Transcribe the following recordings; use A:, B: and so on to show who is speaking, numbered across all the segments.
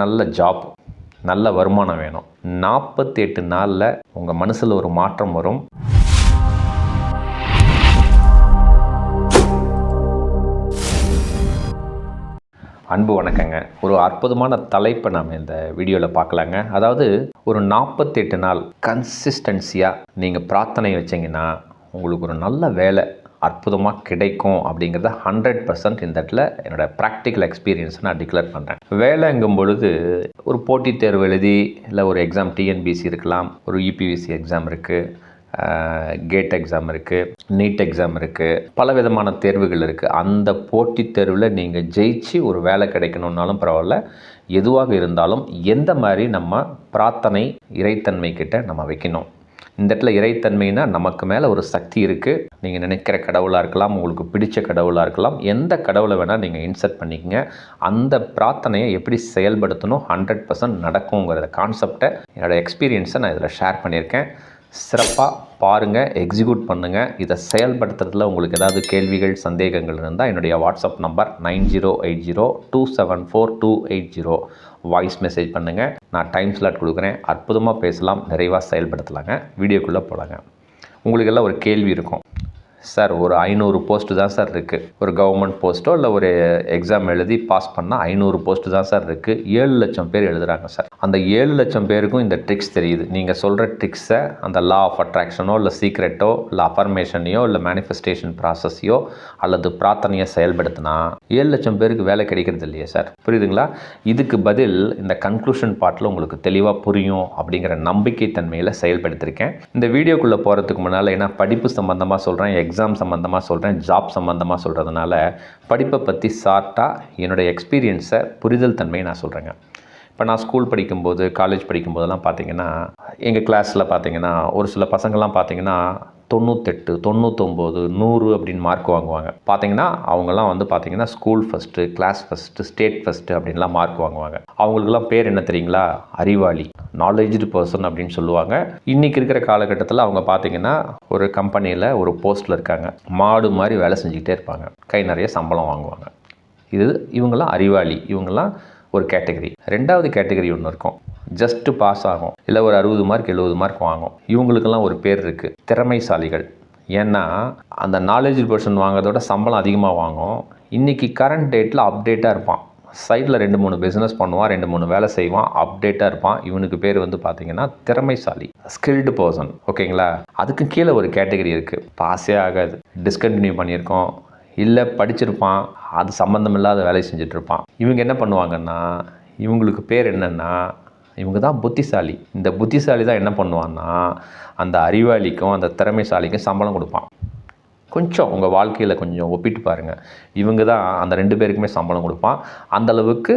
A: நல்ல ஜாப் நல்ல வருமானம் வேணும். நாற்பத்தி எட்டு நாளில் உங்கள் மனசில் ஒரு மாற்றம் வரும். அன்பு வணக்கங்க. ஒரு அற்புதமான தலைப்பை நாம் இந்த வீடியோவில் பார்க்கலாங்க. அதாவது ஒரு நாற்பத்தெட்டு நாள் கன்சிஸ்டன்சியாக நீங்கள் பிரார்த்தனை வச்சிங்கன்னா உங்களுக்கு ஒரு நல்ல வேலை அற்புதமாக கிடைக்கும் அப்படிங்கிறத ஹண்ட்ரட் பர்சன்ட் இந்த இடத்துல என்னோடய ப்ராக்டிக்கல் எக்ஸ்பீரியன்ஸை நான் டிக்ளேர் பண்ணுறேன் வேலைங்கும் பொழுது ஒரு போட்டித் தேர்வு எழுதி இல்லை ஒரு எக்ஸாம் டிஎன்பிசி இருக்கலாம் ஒரு யூபிவிசி எக்ஸாம் இருக்குது கேட் எக்ஸாம் இருக்குது நீட் எக்ஸாம் இருக்குது பல விதமான தேர்வுகள் இருக்குது அந்த போட்டித் தேர்வில் நீங்கள் ஜெயிச்சு ஒரு வேலை கிடைக்கணுன்னாலும் பரவாயில்ல. எதுவாக இருந்தாலும் எந்த மாதிரி நம்ம பிரார்த்தனை இறைத்தன்மை கிட்ட நம்ம வைக்கணும். இந்த இடத்துல இறைத்தன்மைனா நமக்கு மேலே ஒரு சக்தி இருக்குது நீங்கள் நினைக்கிற கடவுளாக இருக்கலாம் உங்களுக்கு பிடிச்ச கடவுளாக இருக்கலாம் எந்த கடவுளை வேணால் நீங்கள் இன்சர்ட் பண்ணிக்கங்க. அந்த பிரார்த்தனையை எப்படி செயல்படுத்தணும் ஹண்ட்ரட் பர்சன்ட் நடக்குங்கிற கான்செப்டை என்னோடய எக்ஸ்பீரியன்ஸை நான் இதில் ஷேர் பண்ணியிருக்கேன். சிறப்பாக பாருங்கள் எக்ஸிக்யூட் பண்ணுங்கள் இதை செயல்படுத்துறதுல உங்களுக்கு ஏதாவது கேள்விகள் சந்தேகங்கள் இருந்தால் என்னுடைய WhatsApp number nine zero eight zero two seven four two eight zero. Voice message பண்ணுங்கள் நான் டைம் ஸ்லாட் கொடுக்குறேன். அற்புதமாக பேசலாம். நிறைவாக செயல்படுத்தலாங்க. வீடியோக்குள்ளே போகலாங்க உங்களுக்கெல்லாம் ஒரு கேள்வி இருக்கும். சார் ஒரு ஐநூறு போஸ்ட்டு தான் சார் இருக்குது ஒரு கவர்மெண்ட் போஸ்ட்டோ இல்லை ஒரு எக்ஸாம் எழுதி பாஸ் பண்ணால் ஐநூறு போஸ்ட்டு தான் சார் இருக்குது ஏழு லட்சம் பேர் எழுதுகிறாங்க சார். அந்த ஏழு லட்சம் பேருக்கும் இந்த ட்ரிக்ஸ் தெரியுது. நீங்கள் சொல்கிற ட்ரிக்ஸை அந்த லா ஆஃப் அட்ராக்ஷனோ இல்லை சீக்ரெட்டோ இல்லை அஃபர்மேஷனையோ இல்லை மேனிஃபெஸ்டேஷன் ப்ராசஸையோ அல்லது பிரார்த்தனையை செயல்படுத்தினா ஏழு லட்சம் பேருக்கு வேலை கிடைக்கிறது இல்லையா சார். புரியுதுங்களா? இதுக்கு பதில் இந்த கன்க்ளூஷன் பாட்டில் உங்களுக்கு தெளிவாக புரியும் அப்படிங்கிற நம்பிக்கை தன்மையில் செயல்படுத்திருக்கேன். இந்த வீடியோக்குள்ளே போகிறதுக்கு முன்னால் ஏன்னா படிப்பு சம்மந்தமாக சொல்கிறேன் எக்ஸாம் எக்ஸாம் சம்மந்தமாக சொல்கிறேன் ஜாப் சம்மந்தமாக சொல்கிறதுனால படிப்பை பற்றி ஷார்ட்டாக என்னுடைய எக்ஸ்பீரியன்ஸை புரிதல் தன்மையை நான் சொல்கிறேங்க இப்போ நான் ஸ்கூல் படிக்கும்போது காலேஜ் படிக்கும்போதெல்லாம் பார்த்தீங்கன்னா எங்கள் கிளாஸில் பார்த்தீங்கன்னா ஒரு சில பசங்கள்லாம் பார்த்தீங்கன்னா தொண்ணூத்தெட்டு தொண்ணூத்தொம்போது நூறு அப்படின்னு மார்க் வாங்குவாங்க. பார்த்தீங்கன்னா அவங்கெல்லாம் வந்து பார்த்தீங்கன்னா school first class first state first அப்படின்லாம் மார்க் வாங்குவாங்க. அவங்களுக்குலாம் பேர் என்ன தெரியுங்களா? அறிவாளி நாலேஜ்டு பர்சன் அப்படின்னு சொல்லுவாங்க. இன்றைக்கி இருக்கிற காலகட்டத்தில் அவங்க பார்த்தீங்கன்னா ஒரு கம்பெனியில் ஒரு போஸ்ட்டில் இருக்காங்க. மாடு மாதிரி வேலை செஞ்சுக்கிட்டே இருப்பாங்க. கை நிறைய சம்பளம் வாங்குவாங்க. இது இவங்கெல்லாம் அறிவாளி. இவங்கெல்லாம் ஒரு கேட்டகரி. ரெண்டாவது கேட்டகரி ஒன்று இருக்கும். ஜஸ்ட்டு பாஸ் ஆகும். இல்லை ஒரு அறுபது மார்க் எழுபது மார்க் வாங்கும். இவங்களுக்கெல்லாம் ஒரு பேர் இருக்குது திறமைசாலிகள். ஏன்னா அந்த நாலேஜ் பர்சன் வாங்குறதோட சம்பளம் அதிகமாக வாங்கும். இன்றைக்கி கரண்ட் டேட்டில் அப்டேட்டாக இருப்பான். சைடில் ரெண்டு மூணு பிஸ்னஸ் பண்ணுவான் ரெண்டு மூணு வேலை செய்வான் அப்டேட்டாக இருப்பான். இவனுக்கு பேர் வந்து பார்த்தீங்கன்னா திறமைசாலி. ஸ்கில்டு பர்சன் ஓகேங்களா அதுக்கு கீழே ஒரு கேட்டகரி இருக்குது பாஸே ஆகாது. டிஸ்கண்டினியூ பண்ணியிருக்கோம். இல்லை படிச்சிருப்பான். அது சம்மந்தம் இல்லாத வேலை செஞ்சிட்ருப்பான். இவங்க என்ன பண்ணுவாங்கன்னா இவங்களுக்கு பேர் என்னென்னா இவங்க தான் புத்திசாலி. இந்த புத்திசாலி தான் என்ன பண்ணுவான்னா அந்த அறிவாளிக்கும் அந்த திறமைசாலிக்கும் சம்பளம் கொடுப்பான். கொஞ்சம் உங்கள் வாழ்க்கையில் கொஞ்சம் ஒப்பிட்டு பாருங்கள் இவங்க தான் அந்த ரெண்டு பேருக்குமே சம்பளம் கொடுப்பான். அந்தளவுக்கு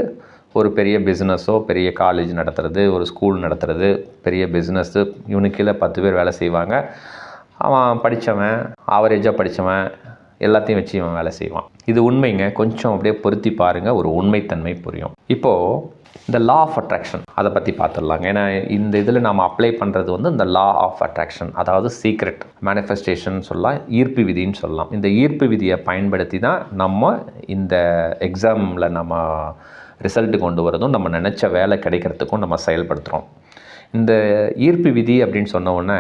A: ஒரு பெரிய பிஸ்னஸோ பெரிய காலேஜ் நடத்துகிறது ஒரு ஸ்கூல் நடத்துகிறது பெரிய பிஸ்னஸ்ஸு இவனுக்கு கீழே பத்து பேர் வேலை செய்வாங்க. அவன் படித்தவன் ஆவரேஜாக படித்தவன் எல்லாத்தையும் வச்சு இவன் வேலை செய்வான். இது உண்மைங்க. கொஞ்சம் அப்படியே பொருத்தி பாருங்கள் ஒரு உண்மைத்தன்மை புரியும். இப்போது இந்த லா ஆஃப் அட்ராக்ஷன் அதை பற்றி பார்த்துடலாங்க. ஏன்னா இந்த இதில் நாம் அப்ளை பண்ணுறது வந்து இந்த லா ஆஃப் அட்ராக்ஷன் அதாவது சீக்ரெட் மேனிஃபெஸ்டேஷன் சொல்லலாம் ஈர்ப்பு விதின்னு சொல்லலாம். இந்த ஈர்ப்பு விதியை பயன்படுத்தி தான் நம்ம இந்த எக்ஸாமில் நம்ம ரிசல்ட்டு கொண்டு வரதும் நம்ம நினச்ச வேலை கிடைக்கிறதுக்கும் நம்ம செயல்படுத்துகிறோம் இந்த ஈர்ப்பு விதி அப்படின்னு சொன்ன உடனே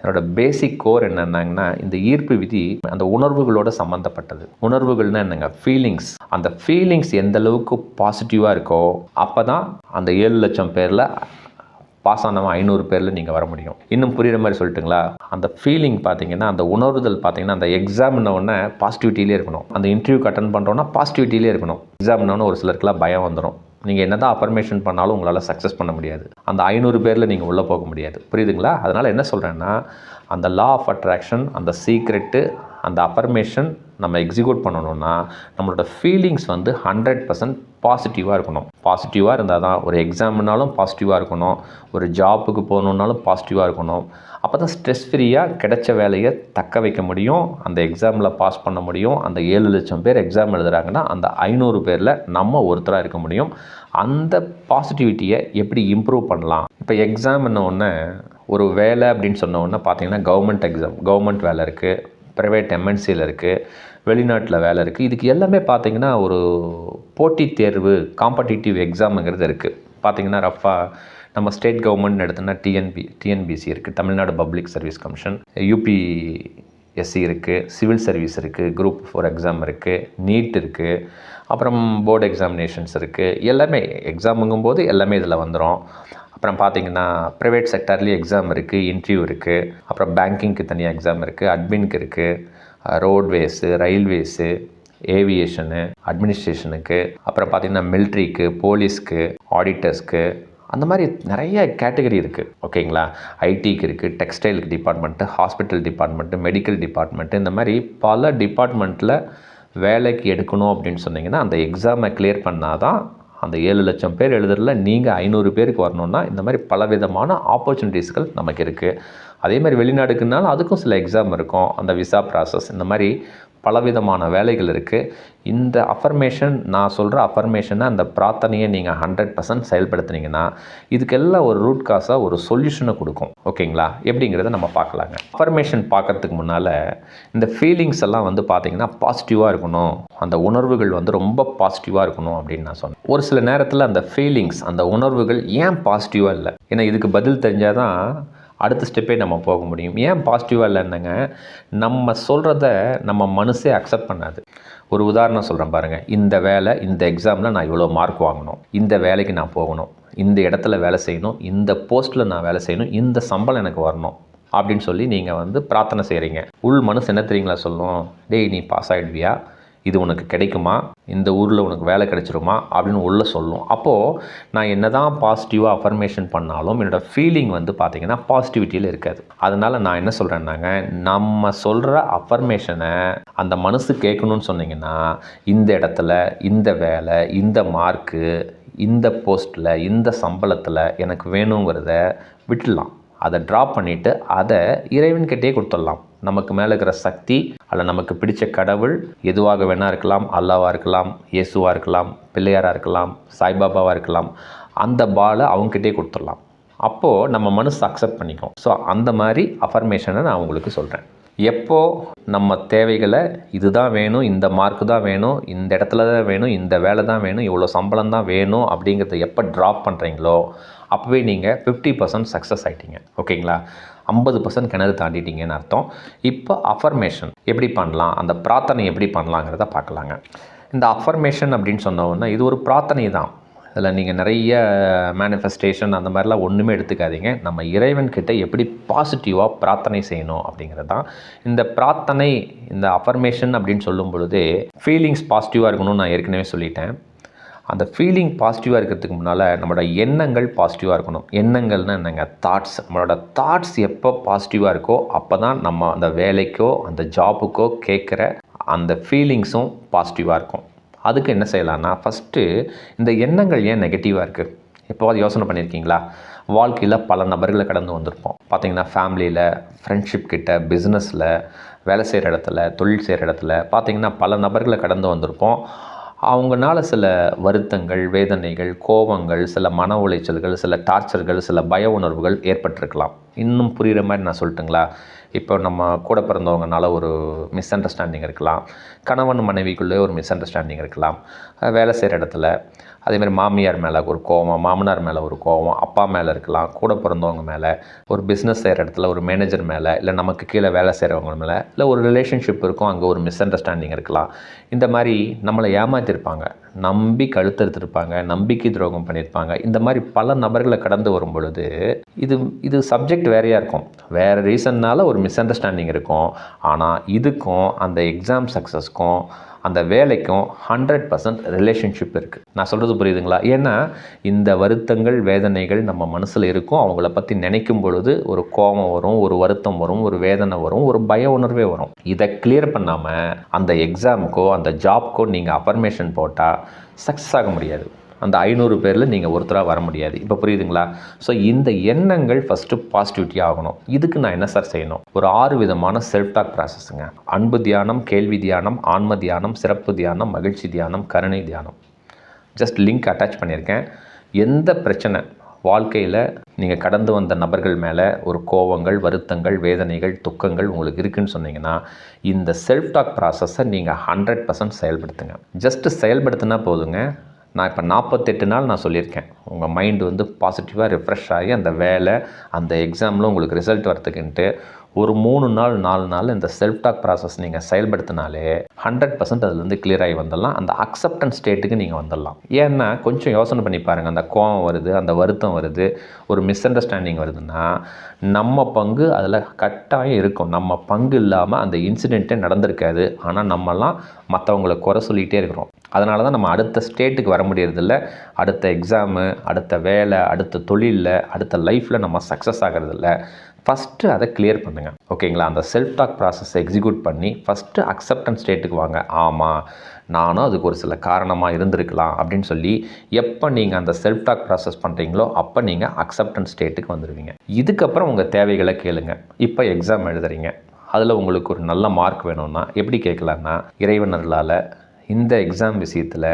A: என்னோட பேசிக் கோர் என்னென்னாங்கன்னா இந்த ஈர்ப்பு விதி அந்த உணர்வுகளோட சம்மந்தப்பட்டது உணர்வுகள்னா என்னங்க? ஃபீலிங்ஸ் அந்த ஃபீலிங்ஸ் எந்த அளவுக்கு பாசிட்டிவாக இருக்கோ அப்போ தான் அந்த ஏழு லட்சம் பேரில் பாஸ் ஆனவன் ஐநூறு பேரில் நீங்கள் வர முடியும். இன்னும் புரிகிற மாதிரி சொல்லிட்டுங்களா? அந்த ஃபீலிங் பார்த்தீங்கன்னா அந்த உணர்வுதல் பார்த்தீங்கன்னா அந்த எக்ஸாம்னவுடனே பாசிட்டிவிட்டிலே இருக்கணும். அந்த இன்டர்வியூக்கு அட்டன் பண்ணுறோன்னா பாசிட்டிவிட்டிலே இருக்கணும். எக்ஸாம்னு ஒரு சிலருக்குலாம் பயம் வந்துடும் நீங்கள் என்ன தான் அஃபர்மேஷன் பண்ணாலும் உங்களால் சக்ஸஸ் பண்ண முடியாது. அந்த ஐநூறு பேரில் நீங்கள் உள்ளே போக முடியாது. புரியுதுங்களா? அதனால் என்ன சொல்கிறேன்னா அந்த லா ஆஃப் அட்ராக்ஷன் அந்த சீக்ரெட்டு அந்த அஃபர்மேஷன் நம்ம எக்ஸிக்யூட் பண்ணணும்னா நம்மளோட ஃபீலிங்ஸ் வந்து ஹண்ட்ரட் பர்சன்ட் பாசிட்டிவாக இருக்கணும். பாசிட்டிவாக இருந்தால் தான் ஒரு எக்ஸாம்னாலும் பாசிட்டிவாக இருக்கணும். ஒரு ஜாப்புக்கு போகணுன்னாலும் பாசிட்டிவாக இருக்கணும். அப்போ தான் ஸ்ட்ரெஸ் ஃப்ரீயாக கிடைச்ச வேலையை தக்க வைக்க முடியும். அந்த எக்ஸாமில் பாஸ் பண்ண முடியும். அந்த ஏழு லட்சம் பேர் எக்ஸாம் எழுதுகிறாங்கன்னா அந்த ஐநூறு பேரில் நம்ம ஒருத்தராக இருக்க முடியும். அந்த பாசிட்டிவிட்டியை எப்படி இம்ப்ரூவ் பண்ணலாம்? இப்போ எக்ஸாம் ஒன்று ஒரு வேலை அப்படின்னு சொன்ன உடனே பார்த்தீங்கன்னா கவர்மெண்ட் எக்ஸாம் கவர்மெண்ட் வேலை இருக்குது ப்ரைவேட் எம்என்சியில் இருக்குது வெளிநாட்டில் வேலை இருக்குது இதுக்கு எல்லாமே பார்த்தீங்கன்னா ஒரு போட்டித் தேர்வு காம்படிட்டிவ் எக்ஸாமுங்கிறது இருக்குது பார்த்தீங்கன்னா ரஃபாக நம்ம ஸ்டேட் கவர்மெண்ட் எடுத்தோன்னா டிஎன்பி டிஎன்பிசி இருக்குது Tamil Nadu public service commission UPSC இருக்குது சிவில் சர்வீஸ் இருக்குது குரூப் ஃபோர் எக்ஸாம் இருக்குது நீட் இருக்குது அப்புறம் போர்டு எக்ஸாமினேஷன்ஸ் இருக்குது எல்லாமே எக்ஸாமுங்கும் போது எல்லாமே இதில் வந்துடும் அப்புறம் பார்த்தீங்கன்னா ப்ரைவேட் செக்டார்லேயும் எக்ஸாம் இருக்குது இன்டர்வியூ இருக்குது அப்புறம் பேங்கிங்க்கு தனியாக எக்ஸாம் இருக்குது அட்மின்க்கு இருக்குது ரோட்வேஸு ரயில்வேஸு ஏவியேஷனு அட்மினிஸ்ட்ரேஷனுக்கு அப்புறம் பார்த்திங்கன்னா மில்ட்ரிக்கு போலீஸ்க்கு ஆடிட்டர்ஸ்க்கு அந்த மாதிரி நிறைய கேட்டகரி இருக்குது ஓகேங்களா ஐடிக்கு இருக்குது டெக்ஸ்டைலுக்கு department hospital department medical department இந்த மாதிரி பல டிபார்ட்மெண்ட்டில் வேலைக்கு எடுக்கணும் அப்படின்னு சொன்னீங்கன்னா அந்த எக்ஸாமை கிளியர் பண்ணால் தான் அந்த ஏழு லட்சம் பேர் எழுதுறதுல நீங்கள் ஐநூறு பேருக்கு வரணும்னா இந்த மாதிரி பலவிதமான ஆப்பர்ச்சுனிட்டிஸ்கள் நமக்கு இருக்குது அதே மாதிரி வெளிநாடுக்குனாலும் அதுக்கும் சில எக்ஸாம் இருக்கும். அந்த விசா ப்ராசஸ் இந்த மாதிரி பலவிதமான வேலைகள் இருக்குது இந்த அஃபர்மேஷன் நான் சொல்கிற அஃபர்மேஷனை அந்த பிரார்த்தனையை நீங்கள் ஹண்ட்ரட் பர்சன்ட் செயல்படுத்துனீங்கன்னா இதுக்கெல்லாம் ஒரு ரூட் காசாக ஒரு சொல்யூஷனை கொடுக்கும். ஓகேங்களா? எப்படிங்கிறத நம்ம பார்க்கலாங்க. அஃபர்மேஷன் பார்க்கறதுக்கு முன்னால் இந்த ஃபீலிங்ஸ் எல்லாம் வந்து பார்த்திங்கன்னா பாசிட்டிவாக இருக்கணும். அந்த உணர்வுகள் வந்து ரொம்ப பாசிட்டிவாக இருக்கணும் அப்படின்னு நான் சொன்னேன். ஒரு சில நேரத்தில் அந்த ஃபீலிங்ஸ் அந்த உணர்வுகள் ஏன் பாசிட்டிவாக இல்லை? ஏன்னா இதுக்கு பதில் தெரிஞ்சால் தான் அடுத்த ஸ்டெப்பே நம்ம போக முடியும். ஏன் பாசிட்டிவாக இல்லைன்னுங்க? நம்ம சொல்கிறத நம்ம மனசே அக்செப்ட் பண்ணாது. ஒரு உதாரணம் சொல்கிறேன் பாருங்கள் இந்த வேலை இந்த எக்ஸாமில் நான் இவ்வளோ மார்க் வாங்கணும். இந்த வேலைக்கு நான் போகணும். இந்த இடத்துல வேலை செய்யணும். இந்த போஸ்ட்டில் நான் வேலை செய்யணும். இந்த சம்பளம் எனக்கு வரணும். அப்படின்னு சொல்லி நீங்கள் வந்து பிரார்த்தனை செய்கிறீங்க உள் மனசு என்ன தெரியுங்களா சொல்லும்? டேய் நீ பாஸ் ஆகிடுவியா இது உனக்கு கிடைக்குமா? இந்த ஊரில் உனக்கு வேலை கிடைச்சிருமா? அப்படின்னு உள்ளே சொல்லும். அப்போது நான் என்ன தான் பாசிட்டிவாக அஃபர்மேஷன் பண்ணாலும் என்னோடய ஃபீலிங் வந்து பார்த்திங்கன்னா பாசிட்டிவிட்டியில் இருக்காது. அதனால் நான் என்ன சொல்கிறேன்னாங்க நம்ம சொல்கிற அஃபர்மேஷனை அந்த மனசு கேட்கணும்னு சொன்னிங்கன்னா இந்த இடத்துல இந்த வேலை இந்த மார்க்கு இந்த போஸ்ட்டில் இந்த சம்பளத்தில் எனக்கு வேணுங்கிறத விட்டுடலாம். அதை ட்ராப் பண்ணிவிட்டு அதை இறைவன்கிட்டே கொடுத்துடலாம். நமக்கு மேலே இருக்கிற சக்தி அல்ல நமக்கு பிடிச்ச கடவுள் எதுவாக வேணா இருக்கலாம் அல்லாவாக இருக்கலாம் இயேசுவாக இருக்கலாம் பிள்ளையாராக இருக்கலாம் சாய்பாபாவாக இருக்கலாம் அந்த பாலை அவங்ககிட்டே கொடுத்துடலாம். அப்போது நம்ம மனசு அக்செப்ட் பண்ணிக்கும். ஸோ அந்த மாதிரி அஃபர்மேஷனை நான் உங்களுக்கு சொல்கிறேன் எப்போ நம்ம தேவைகளை இதுதான் வேணும் இந்த மார்க்கு தான் வேணும் இந்த இடத்துல தான் வேணும் இந்த வேலை தான் வேணும் இவ்வளோ சம்பளம் தான் வேணும் அப்படிங்கிறத எப்போ ட்ராப் பண்ணுறீங்களோ அப்போவே நீங்கள் ஃபிஃப்டி பர்சன்ட் சக்ஸஸ் ஆகிட்டீங்க ஓகேங்களா? ஐம்பது பர்சன்ட் கிணறு தாண்டிட்டீங்கன்னு அர்த்தம். இப்போ அஃபர்மேஷன் எப்படி பண்ணலாம்? அந்த பிரார்த்தனை எப்படி பண்ணலாங்கிறத பார்க்கலாங்க. இந்த அஃபர்மேஷன் அப்படின்னு சொன்னோன்னா இது ஒரு பிரார்த்தனை தான் அதில் நீங்கள் நிறைய மேனிஃபெஸ்டேஷன் அந்த மாதிரிலாம் ஒன்றுமே எடுத்துக்காதீங்க. நம்ம இறைவன்கிட்ட எப்படி பாசிட்டிவாக பிரார்த்தனை செய்யணும் அப்படிங்கிறது தான். இந்த பிரார்த்தனை இந்த அஃபர்மேஷன் அப்படின்னு சொல்லும் பொழுது ஃபீலிங்ஸ் பாசிட்டிவாக இருக்கணும்னு நான் ஏற்கனவே சொல்லிட்டேன். அந்த ஃபீலிங் பாசிட்டிவாக இருக்கிறதுக்கு முன்னால் நம்மளோட எண்ணங்கள் பாசிட்டிவாக இருக்கணும். எண்ணங்கள்னால் என்னங்க? தாட்ஸ் நம்மளோட தாட்ஸ் எப்போ பாசிட்டிவாக இருக்கோ அப்போ தான் நம்ம அந்த வேலைக்கோ அந்த ஜாபுக்கோ கேட்குற அந்த ஃபீலிங்ஸும் பாசிட்டிவாக இருக்கும். அதுக்கு என்ன செய்யலான்னா ஃபஸ்ட்டு இந்த எண்ணங்கள் ஏன் நெகட்டிவாக இருக்குது எப்போவாது யோசனை பண்ணியிருக்கீங்களா வாழ்க்கையில் பல நபர்களை கடந்து வந்திருப்போம். பார்த்தீங்கன்னா ஃபேமிலியில் ஃப்ரெண்ட்ஷிப் கிட்ட பிஸ்னஸில் வேலை செய்கிற இடத்துல தொழில் செய்கிற இடத்துல பார்த்தீங்கன்னா பல நபர்களை கடந்து வந்திருப்போம். அவங்கனால சில வருத்தங்கள் வேதனைகள் கோபங்கள் சில மன உளைச்சல்கள் சில டார்ச்சர்கள் சில பய உணர்வுகள் ஏற்பட்டிருக்கலாம். இன்னும் புரிகிற மாதிரி நான் சொல்லட்டுங்களா? இப்போ நம்ம கூட பிறந்தவங்கனால ஒரு மிஸ் அண்டர்ஸ்டாண்டிங் இருக்கலாம். கணவன் மனைவிக்குள்ளே ஒரு மிஸ் அண்டர்ஸ்டாண்டிங் இருக்கலாம் வேலை செய்கிற இடத்துல அதேமாதிரி மாமியார் மேலே ஒரு கோவம் மாமனார் மேலே ஒரு கோவம் அப்பா மேலே இருக்கலாம் கூட பிறந்தவங்க மேலே ஒரு பிஸ்னஸ் செய்கிற இடத்துல ஒரு மேனேஜர் மேலே இல்லை நமக்கு கீழே வேலை செய்கிறவங்க மேலே இல்லை ஒரு ரிலேஷன்ஷிப் இருக்கும் அங்கே ஒரு மிஸ் அண்டர்ஸ்டாண்டிங் இருக்கலாம். இந்த மாதிரி நம்மளை ஏமாற்றிருப்பாங்க நம்பி கழுத்தெடுத்திருப்பாங்க நம்பிக்கை துரோகம் பண்ணியிருப்பாங்க இந்த மாதிரி பல நபர்களை கடந்து வரும் பொழுது இது இது சப்ஜெக்ட் வேறையாக இருக்கும். வேறு ரீசன்னால் ஒரு மிஸ் அண்டர்ஸ்டாண்டிங் இருக்கும். ஆனால் இதுக்கும் அந்த எக்ஸாம் சக்ஸஸ்க்கும் அந்த வேலைக்கும் ஹண்ட்ரட் பர்சன்ட் ரிலேஷன்ஷிப் இருக்குது நான் சொல்கிறது புரியுதுங்களா? ஏன்னா இந்த வருத்தங்கள் வேதனைகள் நம்ம மனசில் இருக்கும். அவங்கள பற்றி நினைக்கும் பொழுது ஒரு கோபம் வரும் ஒரு வருத்தம் வரும் ஒரு வேதனை வரும் ஒரு பய உணர்வே வரும். இதை கிளியர் பண்ணாமல் அந்த எக்ஸாமுக்கோ அந்த ஜாப்க்கோ நீங்கள் அஃபர்மேஷன் போட்டால் சக்ஸஸ் ஆக முடியாது. அந்த ஐநூறு பேரில் நீங்கள் ஒருத்தராக வர முடியாது. இப்போ புரியுதுங்களா? ஸோ இந்த எண்ணங்கள் ஃபஸ்ட்டு பாசிட்டிவிட்டி ஆகணும். இதுக்கு நான் என்ன சார் செய்யணும்? ஒரு ஆறு விதமான செல்ஃப் டாக் ப்ராசஸுங்க அன்பு தியானம் கேள்வி தியானம் ஆன்ம தியானம் சிறப்பு தியானம் மகிழ்ச்சி தியானம் கருணை தியானம். ஜஸ்ட் லிங்க் அட்டாச் பண்ணியிருக்கேன். எந்த பிரச்சனை? வாழ்க்கையில் நீங்கள் கடந்து வந்த நபர்கள் மேலே ஒரு கோவங்கள் வருத்தங்கள் வேதனைகள் துக்கங்கள் உங்களுக்கு இருக்குன்னு சொன்னீங்கன்னா இந்த செல்ஃப் டாக் ப்ராசஸை நீங்கள் ஹண்ட்ரட் பர்சன்ட் செயல்படுத்துங்க. ஜஸ்ட்டு செயல்படுத்தினா போதுங்க. நான் இப்போ நாற்பத்தெட்டு நாள் நான் சொல்லியிருக்கேன். உங்கள் மைண்டு வந்து பாசிட்டிவாக ரிஃப்ரெஷ் ஆகி அந்த வேலை அந்த எக்ஸாமில் உங்களுக்கு ரிசல்ட் வரத்துக்குன்ட்டு ஒரு மூணு நாள் நாலு நாள் இந்த செல்ஃப் டாக் ப்ராசஸ் நீங்கள் செயல்படுத்தினாலே ஹண்ட்ரட் பர்சன்ட் அதுலேருந்து கிளியர் ஆகி வந்துடலாம். அந்த அக்செப்டன்ஸ் ஸ்டேட்டுக்கு நீங்கள் வந்துடலாம். ஏன்னா கொஞ்சம் யோசனை பண்ணி பாருங்கள் அந்த கோவம் வருது அந்த வருத்தம் வருது ஒரு மிஸ் அண்டர்ஸ்டாண்டிங் வருதுன்னா நம்ம பங்கு அதில் கட்டாயம் இருக்கும். நம்ம பங்கு இல்லாமல் அந்த இன்சிடெண்ட்டே நடந்திருக்காது. ஆனால் நம்மலாம் மற்றவங்கள குறை சொல்லிகிட்டே இருக்கிறோம். அதனால தான் நம்ம அடுத்த ஸ்டேட்டுக்கு வர முடியறதில்ல. அடுத்த எக்ஸாமு அடுத்த வேலை அடுத்த தொழிலில் அடுத்த லைஃப்பில் நம்ம சக்ஸஸ் ஆகிறதில்ல. ஃபஸ்ட்டு அதை கிளியர் பண்ணுங்கள் ஓகேங்களா அந்த செல்ஃப் டாக் ப்ராசஸை எக்ஸிக்யூட் பண்ணி ஃபஸ்ட்டு அக்செப்டன்ஸ் ஸ்டேட்டுக்கு வாங்க. ஆமாம் நானும் அதுக்கு ஒரு சில காரணமாக இருந்திருக்கலாம் அப்படின்னு சொல்லி எப்போ நீங்கள் அந்த செல்ஃப் டாக் ப்ராசஸ் பண்ணுறீங்களோ அப்போ நீங்கள் அக்செப்டன்ஸ் ஸ்டேட்டுக்கு வந்துடுவீங்க இதுக்கப்புறம் உங்கள் தேவைகளை கேளுங்க. இப்போ எக்ஸாம் எழுதுறீங்க. அதில் உங்களுக்கு ஒரு நல்ல மார்க் வேணும்னா எப்படி கேட்கலான்னா இறைவனர்களால் இந்த எக்ஸாம் விஷயத்தில்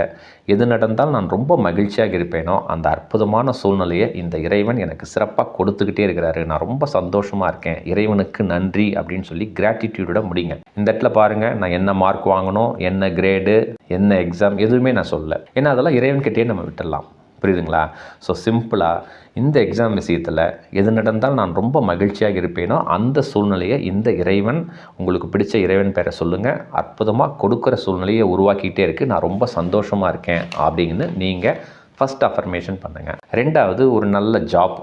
A: எது நடந்தால் நான் ரொம்ப மகிழ்ச்சியாக இருப்பேனோ அந்த அற்புதமான சூழ்நிலையை இந்த இறைவன் எனக்கு சிறப்பாக கொடுத்துக்கிட்டே இருக்கிறாரு. நான் ரொம்ப சந்தோஷமாக இருக்கேன். இறைவனுக்கு நன்றி அப்படின்னு சொல்லி கிராட்டிடியூடோட முடிங்க இந்த இடத்துல பாருங்கள் நான் என்ன மார்க் வாங்கணும் என்ன கிரேடு என்ன எக்ஸாம் எதுவுமே நான் சொல்லலை. ஏன்னா அதெல்லாம் இறைவன்கிட்டே நம்ம விட்டுடலாம். புரியுதுங்களா? ஸோ சிம்பிளாக இந்த எக்ஸாம் விஷயத்தில் எது நடந்தால் நான் ரொம்ப மகிழ்ச்சியாக இருப்பேனோ அந்த சூழ்நிலையை இந்த இறைவன் உங்களுக்கு பிடிச்ச இறைவன் பேரை சொல்லுங்கள் அற்புதமாக கொடுக்குற சூழ்நிலையை உருவாக்கிட்டே இருக்குது நான் ரொம்ப சந்தோஷமாக இருக்கேன் அப்படின்னு நீங்கள் ஃபஸ்ட் அஃபர்மேஷன் பண்ணுங்கள் ரெண்டாவது ஒரு நல்ல ஜாப்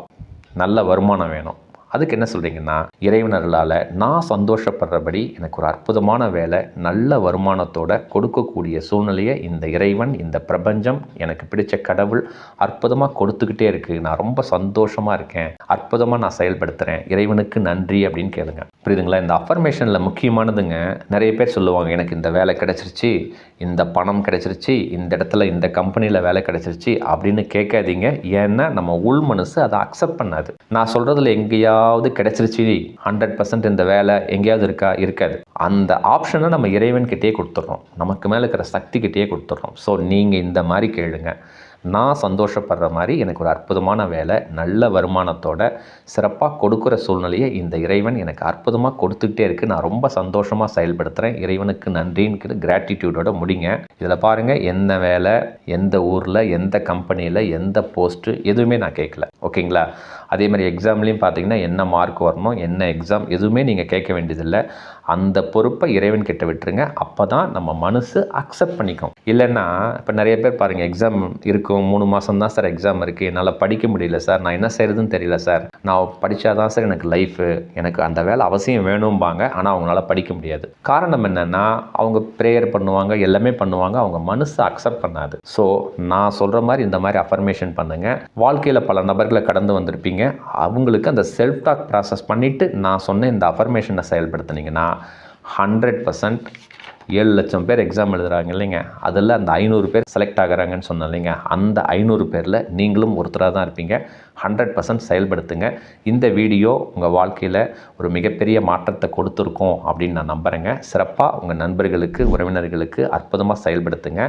A: நல்ல வருமானம் வேணும். அதுக்கு என்ன சொல்கிறீங்கன்னா இறைவனர்களால் நான் சந்தோஷப்படுறபடி எனக்கு ஒரு அற்புதமான வேலை நல்ல வருமானத்தோட கொடுக்கக்கூடிய சூழ்நிலையை இந்த இறைவன் இந்த பிரபஞ்சம் எனக்கு பிடிச்ச கடவுள் அற்புதமாக கொடுத்துக்கிட்டே இருக்குது நான் ரொம்ப சந்தோஷமாக இருக்கேன். அற்புதமாக நான் செயல்படுத்துகிறேன் இறைவனுக்கு நன்றி அப்படின்னு கேளுங்க. புரியுதுங்களா? இந்த அஃபர்மேஷனில் முக்கியமானதுங்க நிறைய பேர் சொல்லுவாங்க எனக்கு இந்த வேலை கிடச்சிருச்சு இந்த பணம் கிடச்சிருச்சு இந்த இடத்துல இந்த கம்பெனியில் வேலை கிடச்சிருச்சு அப்படின்னு கேட்காதீங்க. ஏன்னா நம்ம உள் மனசு அதை அக்செப்ட் பண்ணாது. நான் சொல்கிறதுல ஏதாவது கிடைச்சிருச்சு. ஹண்ட்ரட் பர்சன்ட் இந்த வேலை எங்கேயாவது இருக்கா? இருக்காது. அந்த ஆப்ஷனை நம்ம இறைவன்கிட்டயே கொடுத்துட்றோம். நமக்கு மேலே இருக்கிற சக்திக்கிட்டேயே கொடுத்துட்றோம். ஸோ நீங்கள் இந்த மாதிரி கேளுங்க. நான் சந்தோஷப்படுற மாதிரி எனக்கு ஒரு அற்புதமான வேலை நல்ல வருமானத்தோட சிறப்பாக கொடுக்குற சூழ்நிலையை இந்த இறைவன் எனக்கு அற்புதமாக கொடுத்துக்கிட்டே இருக்குது நான் ரொம்ப சந்தோஷமாக செயல்படுத்துகிறேன் இறைவனுக்கு நன்றின்னு கிராட்டிடியூடோட முடிங்க. இதில் பாருங்கள் என்ன வேலை எந்த ஊரில் எந்த கம்பெனியில் எந்த போஸ்ட்டு எதுவுமே நான் கேட்கல. ஓகேங்களா? அதே மாதிரி எக்ஸாம்லேயும் பார்த்தீங்கன்னா என்ன மார்க் வரணும் என்ன எக்ஸாம் எதுவுமே நீங்கள் கேட்க வேண்டியதில்லை. அந்த பொறுப்பை இறைவன் கிட்ட விட்டுருங்க. அப்போ தான் நம்ம மனசு அக்செப்ட் பண்ணிக்கும். இல்லைன்னா இப்போ நிறைய பேர் பாருங்கள் எக்ஸாம் இருக்கும். மூணு மாதம் தான் சார் எக்ஸாம் இருக்குது என்னால் படிக்க முடியல சார் நான் என்ன செய்கிறதுன்னு தெரியல சார் நான் படித்தா தான் சார் எனக்கு லைஃபு எனக்கு அந்த வேலை அவசியம் வேணும்பாங்க. ஆனால் அவங்களால படிக்க முடியாது. காரணம் என்னென்னா அவங்க ப்ரேயர் பண்ணுவாங்க எல்லாமே பண்ணுவாங்க. அவங்க மனசு அக்செப்ட் பண்ணாது. ஸோ நான் சொல்கிற மாதிரி இந்த மாதிரி அஃபர்மேஷன் பண்ணுங்கள் வாழ்க்கையில் பல நபர்களை கடந்து வந்திருப்பீங்க. அவங்களுக்கு அந்த செல்ஃப் டாக் ப்ராசஸ் பண்ணிவிட்டு நான் சொன்ன இந்த அஃபர்மேஷனை செயல்படுத்துனீங்கன்னா ஹண்ட்ரட் பர்சன்ட் ஏழு லட்சம் பேர் எக்ஸாம் எழுதுறாங்க இல்லைங்க. அதில் அந்த ஐநூறு பேர் செலக்ட் ஆகுறாங்கன்னு சொன்னேன் இல்லைங்க. அந்த ஐநூறு பேரில் நீங்களும் ஒருத்தராக தான் இருப்பீங்க. ஹண்ட்ரட் பர்சன்ட் செயல்படுத்துங்க. இந்த வீடியோ உங்கள் வாழ்க்கையில் ஒரு மிகப்பெரிய மாற்றத்தை கொடுத்துருக்கோம் அப்படின்னு நான் நம்புகிறேங்க சிறப்பாக உங்கள் நண்பர்களுக்கு உறவினர்களுக்கு அற்புதமாக செயல்படுத்துங்க.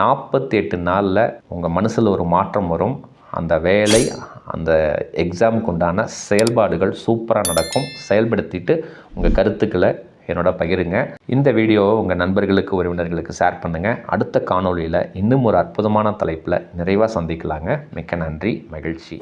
A: நாற்பத்தி எட்டு நாளில் உங்கள் மனசில் ஒரு மாற்றம் வரும். அந்த வேலை அந்த எக்ஸாமுக்கு உண்டான செயல்பாடுகள் சூப்பராக நடக்கும். செயல்படுத்திட்டு உங்கள் கருத்துக்களை என்னோட பகிருங்க. இந்த வீடியோவை உங்கள் நண்பர்களுக்கு உறவினர்களுக்கு ஷேர் பண்ணுங்கள் அடுத்த காணொளியில் இன்னும் ஒரு அற்புதமான தலைப்பில் நிறைவாக சந்திக்கலாங்க. மிக்க நன்றி மகிழ்ச்சி.